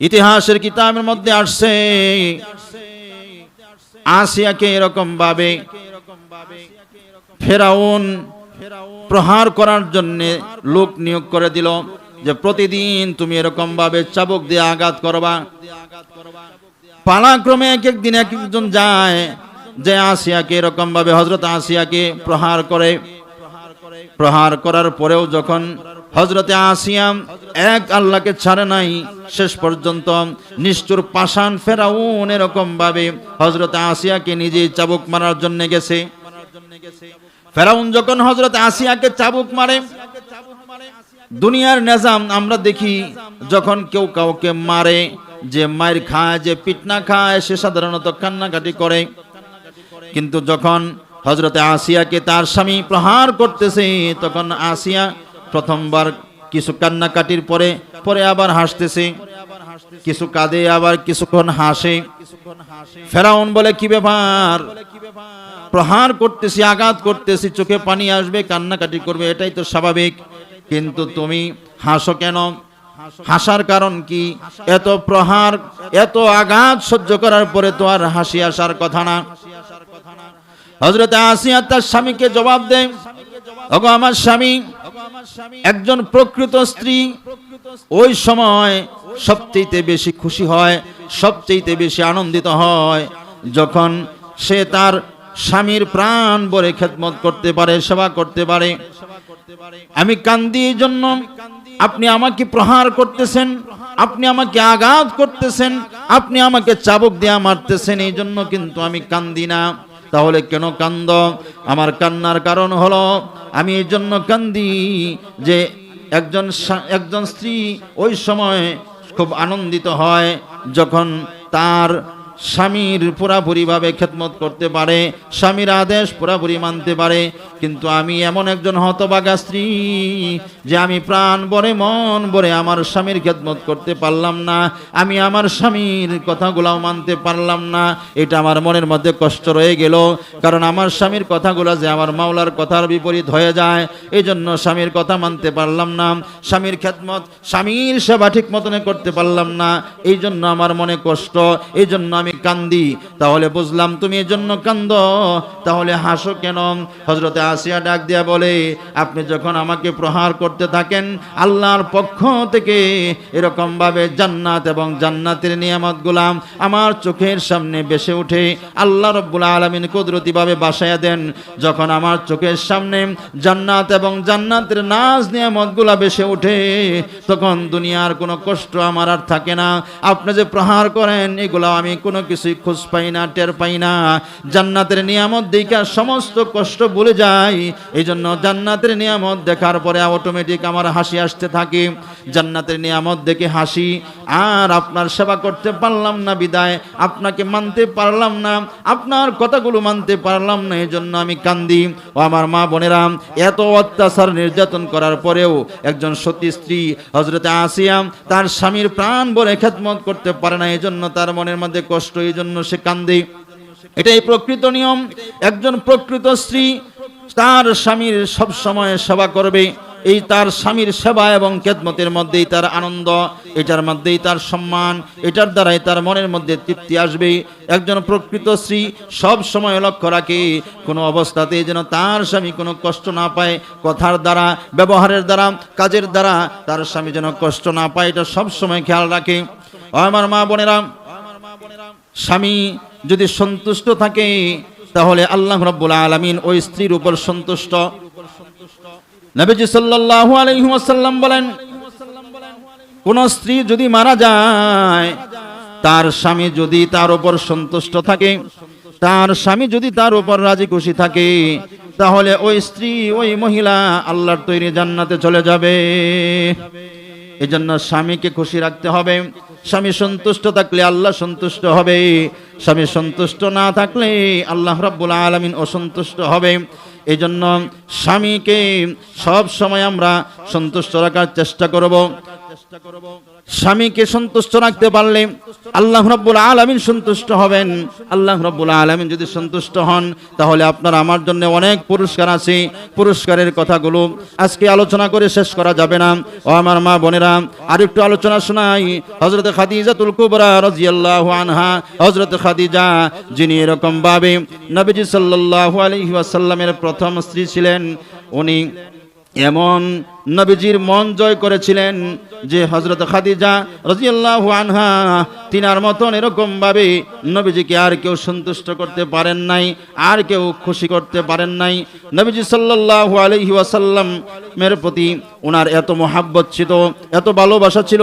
ইতিহাসের কিতাবের মধ্যে আসছে। আসিয়াকে এরকম ভাবে ফেরাউন প্রহার করার জন্য লোক নিয়োগ করে দিল যে, প্রতিদিন তুমি এরকম ভাবে চাবুক দিয়ে আঘাত করবা। পালাক্রমে এক এক একদিন এক একজন যায় যে, আসিয়াকে এরকম ভাবে হজরত আসিয়াকে প্রহার করে। প্রহার করার পরেও যখন হজরতে আসিয়াম এক আল্লাহকে ছাড়ে নাই। শেষ পর্যন্ত নিষ্ঠুর পাষাণ ফেরাউন এরকম ভাবে হজরতে আসিয়াকে নিজে চাবুক মারার জন্য গেছে। ফেরাউন যখন হজরত আসিয়াকে চাবুক মারে, দুনিয়ার নেজাম আমরা দেখি যখন কেউ কাউকে মারে, যে মায়ের খায়, যে পিটনা খায়, সে সাধারণত কান্নাকাটি করে। কিন্তু যখন হজরতে আসিয়াকে তার স্বামী প্রহার করতেছে, তখন আসিয়া প্রথমবার কিছু কান্নাকাটির পরে পরে আবার হাসতেছে। কিছু কাঁদে, আবার কিছুক্ষণ হাসে। ফেরাউন বলে, কি ব্যাপার? প্রহার করতেছি, আঘাত করতেছি, চোখে পানি আসবে, কান্নাকাটি করবে, এটাই তো স্বাভাবিক। কিন্তু তুমি হাসো কেন? হাসার কারণ কি? এত প্রহার, এত আঘাত সহ্য করার পরে তো আর হাসি আসার কথা না। হজরত আসিয়া তার স্বামীকে জবাব দেয় ওগো আমার স্বামী, একজন প্রকৃত স্ত্রী, ওই সময় সবচেয়ে বেশি খুশি হয় সবচেয়ে বেশি আনন্দিত হয়, যখন সে তার স্বামীর প্রাণ ভরে খেদমত করতে পারে, সেবা করতে পারে। আমি কান্দি এই জন্য, আপনি আমাকে প্রহার করতেছেন, আপনি আমাকে আঘাত করতেছেন, আপনি আমাকে চাবুক দিয়ে মারতেছেন, এই জন্য কিন্তু আমি কান্দি না। তাহলে কেন কান্দ? আমার কান্নার কারণ হলো, আমি এই জন্য কান্দি যে একজন একজন স্ত্রী ওই সময় খুব আনন্দিত হয় যখন তার স্বামীর পুরাপুরিভাবে খেদমত করতে পারে, স্বামীর আদেশ পুরাপুরি মানতে পারে, কিন্তু আমি এমন একজন হতবাগা স্ত্রী যে আমি প্রাণ বরে মন বরে আমার স্বামীর খেদমত করতে পারলাম না, আমি আমার স্বামীর কথাগুলাও মানতে পারলাম না। এটা আমার মনের মধ্যে কষ্ট রয়ে গেল, কারণ আমার স্বামীর কথাগুলো যে আমার মাওলার কথার বিপরীত হয়ে যায় এই জন্য স্বামীর কথা মানতে পারলাম না, স্বামীর খেদমত স্বামীর সেবা ঠিক মতনে করতে পারলাম না এই জন্য আমার মনে কষ্ট এই জন্য আমি কান্দি, তাহলে বুঝলাম তুমি এই জন্য কান্দ। তাহলে হাসো কেন? হজরতে আসিয়া ডাক দিয়া বলে, আপনি যখন আমাকে প্রহার করতে থাকেন, আল্লাহর পক্ষ থেকে এরকম ভাবে জান্নাত এবং জান্নাতের নিয়ামত গুলাম আমার চোখের সামনে বেসে উঠে আল্লাহ রব্বুল আলমিন কুদরতিভাবে বাসায়া দেন। যখন আমার চোখের সামনে জান্নাত এবং জান্নাতের নাজ নিয়ামতগুলা বেসে উঠে, তখন দুনিয়ার কোনো কষ্ট আমার আর থাকে না। আপনি যে প্রহার করেন এগুলো আমি কোনো কিছুই খোঁজ পাই না, টের পাই না। জান্নাতের নিয়ামত দেখা সমস্ত কষ্ট ভুলে যাই। এই জন্য জান্নাতের নিয়ামত দেখার পরে অটোমেটিক আমার হাসি আসতে থাকে। জান্নাতের নিয়ামত দেখে হাসি, আর আপনার সেবা করতে পারলাম না বিদায়, আপনাকে মানতে পারলাম না, আপনার কথাগুলো মানতে পারলাম না এই জন্য আমি কান্দি। ও আমার মা বোনেরা, এত অত্যাচার নির্যাতন করার পরেও একজন সতী স্ত্রী হজরতে আসিয়াম তার স্বামীর প্রাণ ভরে খেদমত করতে পারে না এই জন্য তার মনের মধ্যে কষ্ট এই জন্য সে কান্দে। এটাই প্রকৃত নিয়ম। একজন প্রকৃত স্ত্রী তার স্বামীর সব সময় সেবা করবে। এই তার স্বামীর সেবা এবং খেদমতের মধ্যেই তার আনন্দ, এটার মধ্যেই তার সম্মান, এটার দ্বারাই তার মনের মধ্যে তৃপ্তি আসবে। একজন প্রকৃত স্ত্রী সব সময় লক্ষ্য রাখে, কোনো অবস্থাতে যেন তার স্বামী কোনো কষ্ট না পায়, কথার দ্বারা, ব্যবহারের দ্বারা, কাজের দ্বারা তার স্বামী যেন কষ্ট না পায়, এটা সব সময় খেয়াল রাখে। আমার মা বোনেরা স্বামী যদি সন্তুষ্ট থাকে, তাহলে আল্লাহ রব্বুল আলমিন ওই স্ত্রীর উপর সন্তুষ্ট। নবীজি সাল্লাল্লাহু আলাইহি ওয়াসাল্লাম বলেন, কোন স্ত্রী যদি মারা যায়, তার স্বামী যদি তার উপর সন্তুষ্ট থাকে, তার স্বামী যদি তার উপর রাজি খুশি থাকে, তাহলে ওই স্ত্রী, ওই মহিলা আল্লাহর তৈরি জান্নাতে চলে যাবে। এজন্য স্বামীকে খুশি রাখতে হবে। স্বামী সন্তুষ্ট থাকলে আল্লাহ সন্তুষ্ট হবে। স্বামী সন্তুষ্ট না থাকলে আল্লাহ রাব্বুল আলামিন অসন্তুষ্ট হবে। এই জন্য স্বামীকে সব সময় আমরা সন্তুষ্ট রাখার চেষ্টা করব। স্বামীকে সন্তুষ্ট রাখতে পারলে আল্লাহ রাব্বুল আলামিন সন্তুষ্ট হবেন। আল্লাহ রাব্বুল আলামিন যদি সন্তুষ্ট হন, তাহলে আপনার আমার জন্য অনেক পুরস্কার আছে। পুরস্কারের কথাগুলো আজকে আলোচনা করে শেষ করা যাবে না। ও আমার মা বোনেরা আর একটু আলোচনা শোনাই। হযরত খাদিজাতুল কুবরা রাদিয়াল্লাহু আনহা, হযরত খাদিজা, যিনি এরকম ভাবে নবীজি সাল্লাল্লাহু আলাইহি ওয়াসাল্লামের প্রথম স্ত্রী ছিলেন, উনি এমন নবীজির মন জয় করেছিলেন যে হজরত খাদিজা রাজিয়াল্লাহু আনহা, তিনার মতন এরকম ভাবে নবীজিকে আর কেউ সন্তুষ্ট করতে পারেন নাই, আর কেউ খুশি করতে পারেন নাই। নবীজি সাল্লাল্লাহু আলাইহি ওয়াসাল্লাম মের প্রতি ওনার এত মহাব্বত ছিল, এত ভালোবাসা ছিল,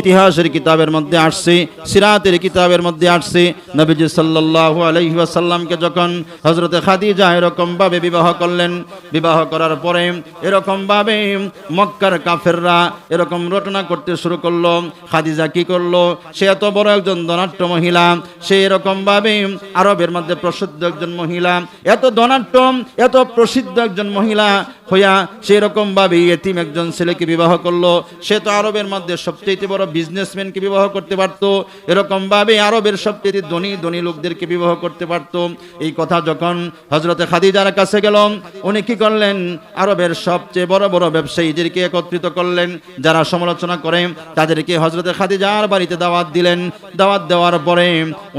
ইতিহাসের কিতাবের মধ্যে আসছে, সিরাতের কিতাবের মধ্যে আসছে। নবীজি সাল্লাল্লাহু আলাইহি ওয়াসাল্লামকে যখন হজরতে খাদিজা এরকম ভাবে বিবাহ করলেন, বিবাহ করার পরে এরকম ভাবে মক্কার কাফেররা এরকম রটনা করতে শুরু করল। খাদিজা কি করল? সে এত বড় একজন ধনাট্য মহিলা, সে এরকম ভাবে আরবের মধ্যে প্রসিদ্ধ একজন মহিলা, এত ধনাট্য এত প্রসিদ্ধ একজন মহিলা হইয়া সে এরকম ভাবে এতিম একজন ছেলেকে বিবাহ করল। সে তো আরবের মধ্যে সবচেয়ে বড় বিজনেসম্যানকে বিবাহ করতে পারতো এরকম ভাবে আরবের সবচেয়ে ধনী ধনী লোকদেরকে বিবাহ করতে পারতো। এই কথা যখন হজরতে খাদিজার কাছে গেল, উনি কি করলেন? আরবের সবচেয়ে বড় বড় ব্যবসায়ীদেরকে একত্রিত করলেন। যারা সমালোচনা করেন তাদেরকে হজরতে খাদিজার বাড়িতে দাওয়াত দিলেন। দাওয়াত দেওয়ার পরে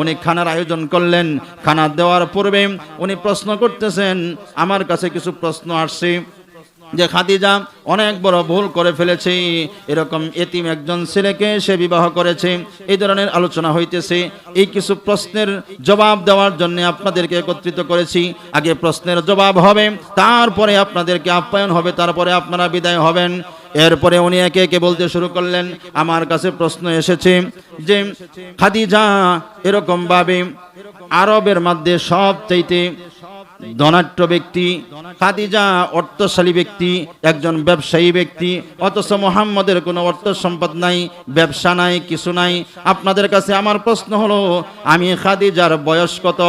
উনি খানার আয়োজন করলেন। খানা দেওয়ার পূর্বে উনি প্রশ্ন করতেছেন, আমার কাছে কিছু প্রশ্ন আসছে। যে খাদিজা অনেক বড় ভুল করে ফেলেছে। এরকম এতিম একজন ছেলেকে সে বিবাহ করেছে। এই ধরনের আলোচনা হইতেছে। এই কিছু প্রশ্নের জবাব দেওয়ার জন্য আপনাদেরকে একত্রিত করেছি। আগে প্রশ্নের জবাব হবে, তারপরে আপনাদেরকে আপ্যায়ন হবে, তারপরে আপনারা বিদায় হবেন। এরপরে উনি একে একে বলতে শুরু করলেন, আমার কাছে প্রশ্ন এসেছে যে, খাদিজা এরকম ভাবে আরবের মধ্যে সব চাইতে ধনাঢ্য ব্যক্তি, খাদিজা অর্থশালী ব্যক্তি, একজন ব্যবসায়ী ব্যক্তি, অথচ মোহাম্মদের কোনো অর্থ সম্পদ নাই, ব্যবসা নাই, কিছু নাই। আপনাদের কাছে আমার প্রশ্ন হলো, আমি খাদিজার বয়স কত?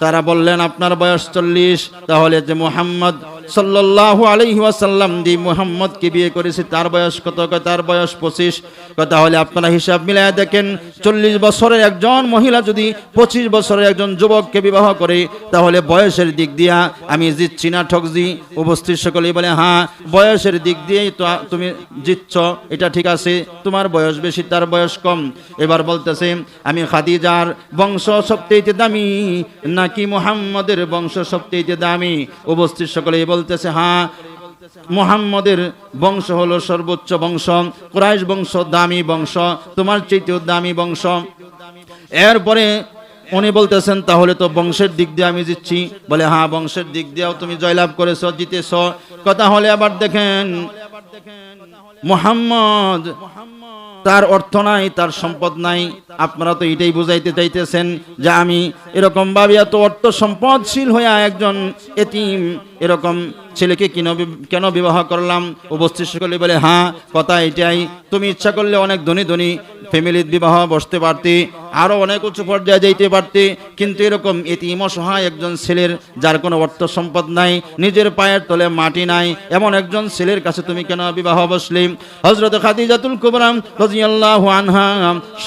তারা বললেন, আপনার বয়স চল্লিশ। তাহলে যে মোহাম্মদ সাল্লাল্লাহু আলাইহি ওয়াসাল্লাম দি মুহাম্মদকে বিয়ে করেছে, তার বয়স কত? তার বয়স পঁচিশ। তাহলে আপনারা হিসাব মিলায় দেখেন, চল্লিশ বছরের একজন মহিলা যদি পঁচিশ বছরের একজন যুবককে বিবাহ করে, তাহলে বয়সের দিক দিয়া আমি জিতছি না ঠকজি উপস্থিত সকলেই বলে হ্যাঁ বয়সের দিক দিয়েই তো তুমি জিতছ, এটা ঠিক আছে, তোমার বয়স বেশি, তার বয়স কম। এবার বলতেছে, আমি খাদিজার বংশ সবচেয়ে দামি, নাকি মুহাম্মদের বংশ সবচেয়ে দামি? উপস্থিত সকলেই বলতেছে হ্যাঁ মুহাম্মদের বংশ হলো সর্বোচ্চ বংশ, কুরাইশ বংশ দামি বংশ, তোমার চাইতেও দামি বংশ। এরপরে উনি বলতেছেন, তাহলে তো বংশের দিক দিয়ে আমি জিতছি। বলে হ্যাঁ বংশের দিক দিয়েও তুমি জয়লাভ করেছ, জিতেছ। কথা হলে আবার দেখেন, মুহাম্মদ তার অর্থ নাই, তার সম্পদ নাই। আপনারা তো এটাই বুঝাইতে চাইতেছেন যে আমি এরকম ভাবে এত অর্থ সম্পদশীল হইয়া একজন এতিম, এরকম ছেলেকে কেন কেন বিবাহ করলাম? উপস্থিত সকলে বলে হ্যাঁ কথা এটাই। তুমি ইচ্ছা করলে অনেক ধনী ধনী ফ্যামিলির বিবাহ বসতে পারতে, আরও অনেক উঁচু পর্যায়ে যাইতে পারতে। কিন্তু এরকম এতিম অসহায় একজন ছেলের যার কোনো অর্থ সম্পদ নাই, নিজের পায়ের তলে মাটি নাই, এমন একজন ছেলের কাছে তুমি কেন বিবাহ বসলে? হজরত খাদিজাতুল কুবরাম রাদিয়াল্লাহু আনহা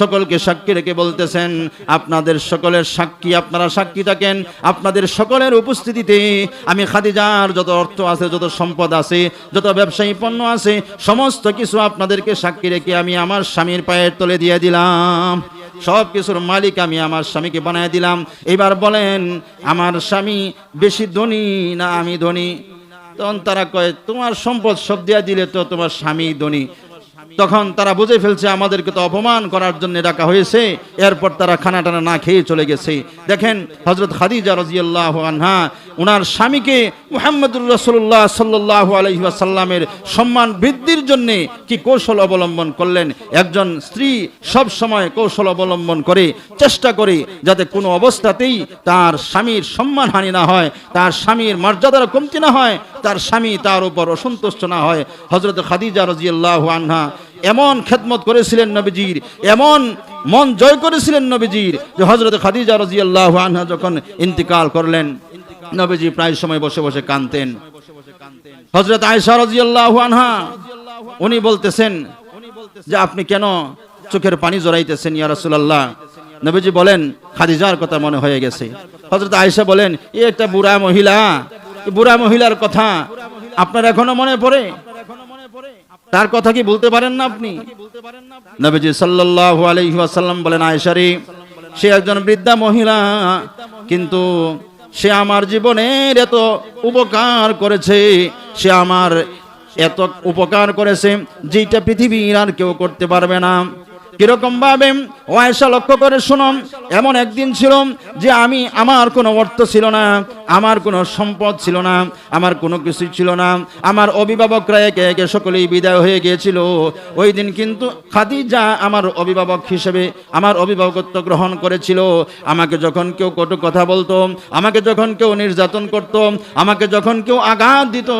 সকলকে সাক্ষী রেখে বলতেছেন, আপনাদের সকলের সাক্ষী, আপনারা সাক্ষী থাকেন। আপনাদের সকলের উপস্থিতিতে আমি খাদিজার যত অর্থ আছে, যত সম্পদ আছে, যত ব্যবসায়ী পণ্য আছে, সমস্ত কিছু আপনাদেরকে সাক্ষী রেখে আমি আমার স্বামীর পায়ের তলে দিয়ে দিলাম। সব কিছুর মালিক আমি আমার স্বামীকে বানায় দিলাম। এবার বলেন, আমার স্বামী বেশি ধনী না আমি ধনী? তখন তারা কয়, তোমার সম্পদ সব দিয়ে দিলে তো তোমার স্বামী ধনী। তখন তারা বুঝে ফেলছে, আমাদেরকে তো অপমান করার জন্য ডাকা হয়েছে। এরপর তারা খানা টানা না খেয়ে চলে গেছে। দেখেন হজরত খাদিজা রাজিয়াল্লাহ আনহা ওনার স্বামীকে মুহাম্মদুর রসুল্লাহ সাল্লাহ আলহিহাসাল্লামের সম্মান বৃদ্ধির জন্য কি কৌশল অবলম্বন করলেন? একজন স্ত্রী সব সময় কৌশল অবলম্বন করে, চেষ্টা করে, যাতে কোনো অবস্থাতেই তার স্বামীর সম্মান হানি না হয়, তার স্বামীর মর্যাদার কমতি না হয়, তার স্বামী তার উপর অসন্তুষ্ট না হয়। হজরত খাদিজা রাজিয়াল্লাহ আনহা এমন খেদমত করেছিলেন নবীজির, এমন মন জয় করেছিলেন নবীজির যে হজরত খাদিজা রাজিয়াল্লাহ আনহা যখন ইন্তিকাল করলেন, নবীজি প্রায় সময় বসে বসে কানতেন হজরত আয়সা রাজিয়াল্লাহু আনহা, উনি বলতেছেন যে আপনি কেন চোখের পানি জড়াইতেছেন ইয়া রাসূলুল্লাহ? নবীজি বলেন, খাদিজার কথা মনে হয়ে গেছে। হজরত আয়েশা বলেন, এ একটা বুড়া মহিলা, বুড়া মহিলার কথা আপনার এখনও মনে পড়ে? তার কথা কি বলতে পারেন না আপনি? নবীজি সাল্লাল্লাহু আলাইহি ওয়াসাল্লাম বলেন, আয়েশারি, সে একজন বৃদ্ধা মহিলা, কিন্তু সে আমার জীবনের এত উপকার করেছে, সে আমার এত উপকার করেছে যেটা পৃথিবীর আর কেউ করতে পারবে না। কীরকম ভাবে ওয়াইসা লক্ষ্য করে শুনুন, এমন একদিন ছিল যে আমি, আমার কোনো অর্থ ছিল না, আমার কোনো সম্পদ ছিল না, আমার কোনো কিছু ছিল না, আমার অভিভাবকরা একে একে সকলেই বিদায় হয়ে গিয়েছিল। ওই দিন কিন্তু খাদিজা আমার অভিভাবক হিসেবে আমার অভিভাবকত্ব গ্রহণ করেছিল। আমাকে যখন কেউ কটু কথা বলতো, আমাকে যখন কেউ নির্যাতন করত, আমাকে যখন কেউ আঘাত দিত,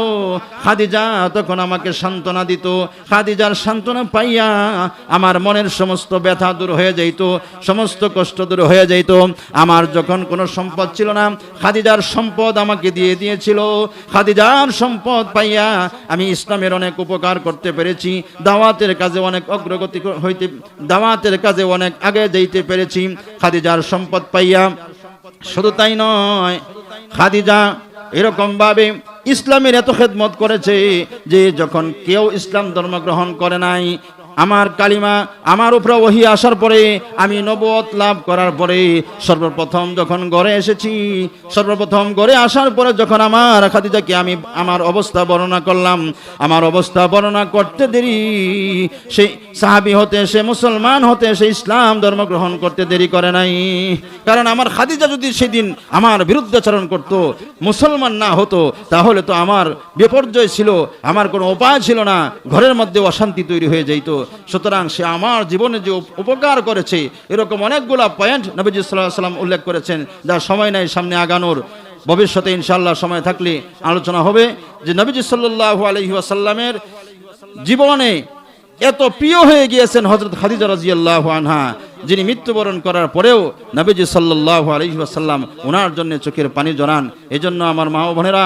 খাদিজা তখন আমাকে সান্ত্বনা দিত। খাদিজার সান্ত্বনা পাইয়া আমার মনের সমস্ত ব্যথা দূর হয়ে যাইত সমস্ত কষ্ট দূর হয়ে যাইত আমার যখন কোনো সম্পদ ছিল না, খাদিজার সম্পদ আমাকে দিয়ে দিয়েছিল। খাদিজার সম্পদ পাইয়া আমি ইসলামের অনেক উপকার করতে পেরেছি, দাওয়াতের কাজে অনেক অগ্রগতি হইতে, দাওয়াতের কাজে অনেক আগে যাইতে পেরেছি। খাদিজার সম্পদ পাইয়া শুধু তাই নয়, খাদিজা এরকম ভাবে ইসলামের এত খেদমত করেছে যে যখন কেউ ইসলাম ধর্ম গ্রহণ করে নাই আমার কালিমা আমার উপরে ওহি আসার পরে আমি নবত লাভ করার পরে সর্বপ্রথম যখন ঘরে এসেছি, সর্বপ্রথম ঘরে আসার পরে যখন আমার খাদিজাকে আমি আমার অবস্থা বর্ণনা করলাম, আমার অবস্থা বর্ণনা করতে দেরি সেই সাহাবি হতে, সে মুসলমান হতে, সে ইসলাম ধর্ম গ্রহণ করতে দেরি করে নাই। কারণ আমার খাদিজা যদি সেদিন আমার বিরুদ্ধাচরণ করত, মুসলমান না হতো, তাহলে তো আমার বিপর্যয় ছিল, আমার কোনো উপায় ছিল না, ঘরের মধ্যে অশান্তি তৈরি হয়ে যেত সুতরাং সে আমার জীবনে যে উপকার করেছে, এরকম অনেকগুলা পয়েন্ট নবীজি সাল্লাম উল্লেখ করেছেন যার সময় নাই সামনে আগানোর। ভবিষ্যতে ইনশাল্লাহ সময় থাকলে আলোচনা হবে যে নবীজি সাল্লাহ আলহি আসাল্লামের জীবনে এত প্রিয় হয়ে গিয়েছেন হজরত খাদিজা রাজিয়াল্লাহ আনহা, যিনি মৃত্যুবরণ করার পরেও নবীজি সাল্লাহ আলহি আসাল্লাম ওনার জন্য চোখের পানি জড়ান। এজন্য আমার মা বোনেরা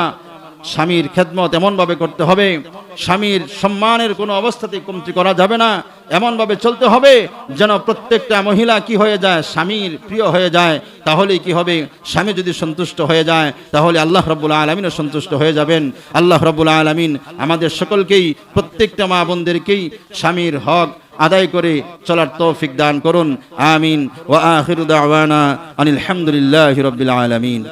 স্বামীর খেদমত এমনভাবে করতে হবে। স্বামীর সম্মানের কোনো অবস্থাতে কমতি করা যাবে না। এমনভাবে চলতে হবে যেন প্রত্যেকটা মহিলা কি হয়ে যায়, স্বামীর প্রিয় হয়ে যায়। তাহলে কি হবে? স্বামী যদি সন্তুষ্ট হয়ে যায়, তাহলে আল্লাহ রব্বুল আলমিনও সন্তুষ্ট হয়ে যাবেন। আল্লাহ রব্বুল আলমিন আমাদের সকলকেই, প্রত্যেকটা মা বোনদেরকেই স্বামীর হক আদায় করে চলার তৌফিক দান করুন। আমিন। ওয়া আখিরু দাওয়ানা আনিল হামদুলিল্লাহি রাব্বিল আলামিন।